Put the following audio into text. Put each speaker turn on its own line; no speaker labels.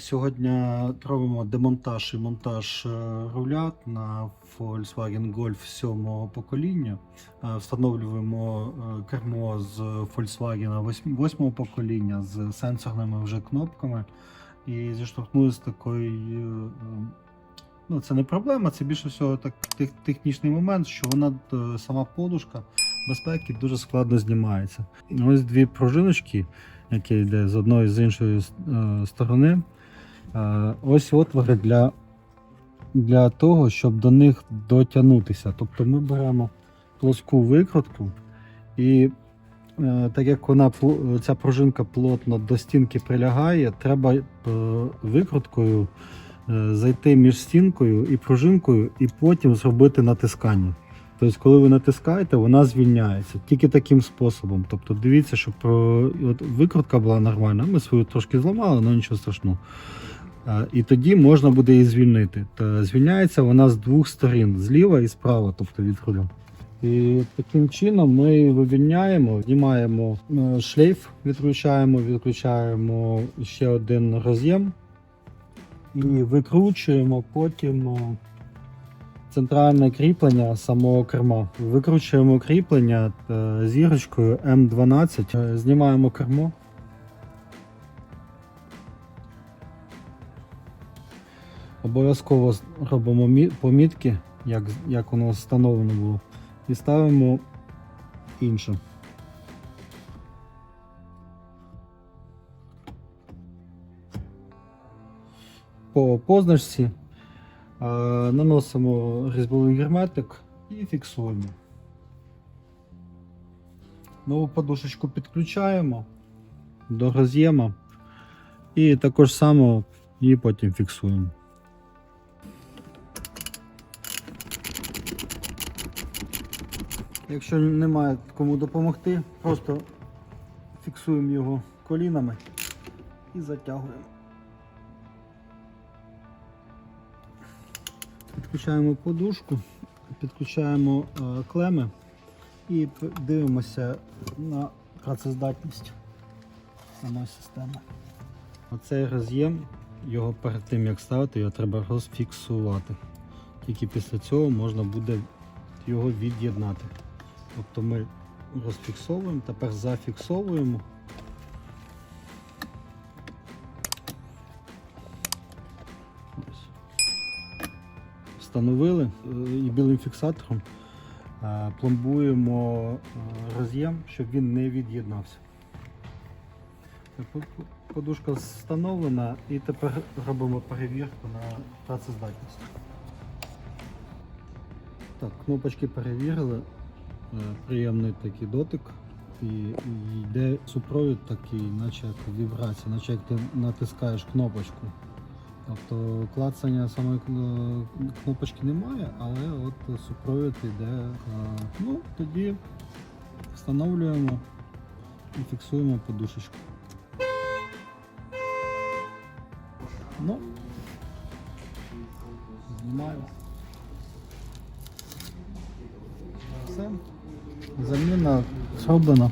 Сьогодні робимо демонтаж і монтаж е, руля на Volkswagen Golf 7 покоління. Е, Встановлюємо е, кермо з Volkswagen 8 покоління з сенсорними вже кнопками. І зіштовхнулися з такою. Ну, це не проблема, це більше всього так, тех- технічний момент, що вона сама подушка безпеки дуже складно знімається. Ось дві пружиночки, які йде з одної з іншої сторони. Е, Ось отвори для, для того, щоб до них дотягнутися. Тобто ми беремо плоску викрутку і е, так як вона ця пружинка плотно до стінки прилягає, треба е, викруткою зайти між стінкою і пружинкою, і потім зробити натискання. Тобто, коли ви натискаєте, вона звільняється тільки таким способом. Тобто, дивіться, щоб от викрутка була нормальна. Ми свою трошки зламали, але нічого страшного. Е, І тоді можна буде її звільнити. Та звільняється вона з двох сторін, зліва і справа, тобто від руля. І таким чином ми вивільняємо, знімаємо е, шлейф, відключаємо, відключаємо ще один роз'єм і викручуємо потім е, центральне кріплення самого керма. Викручуємо кріплення зірочкою М12, е, знімаємо кермо. Обов'язково робимо помітки, як, як воно встановлено було, і ставимо інше. По позначці е, наносимо різьбовий герметик і фіксуємо. Нову подушечку підключаємо до роз'єма і також само її потім фіксуємо. Якщо немає кому допомогти, просто фіксуємо його колінами і затягуємо. Підключаємо подушку, підключаємо е, клеми і дивимося на працездатність самої системи. Оцей роз'єм, його перед тим як ставити, його треба розфіксувати. Тільки після цього можна буде його від'єднати. Тобто ми розфіксовуємо, тепер зафіксовуємо. Встановили е, і білим фіксатором е, пломбуємо е, роз'єм, щоб він не від'єднався. Подушка встановлена і тепер робимо перевірку на працездатність. Так, кнопочки перевірили. Е, Приємний такий дотик. І, йде супровід такий, наче як вібрація, наче як ти натискаєш кнопочку. Тобто клацання самої кнопочки немає, але от супровід йде. е, Ну, тоді встановлюємо і фіксуємо подушечку. Ну, знімаємо. Все. Заміна зроблена.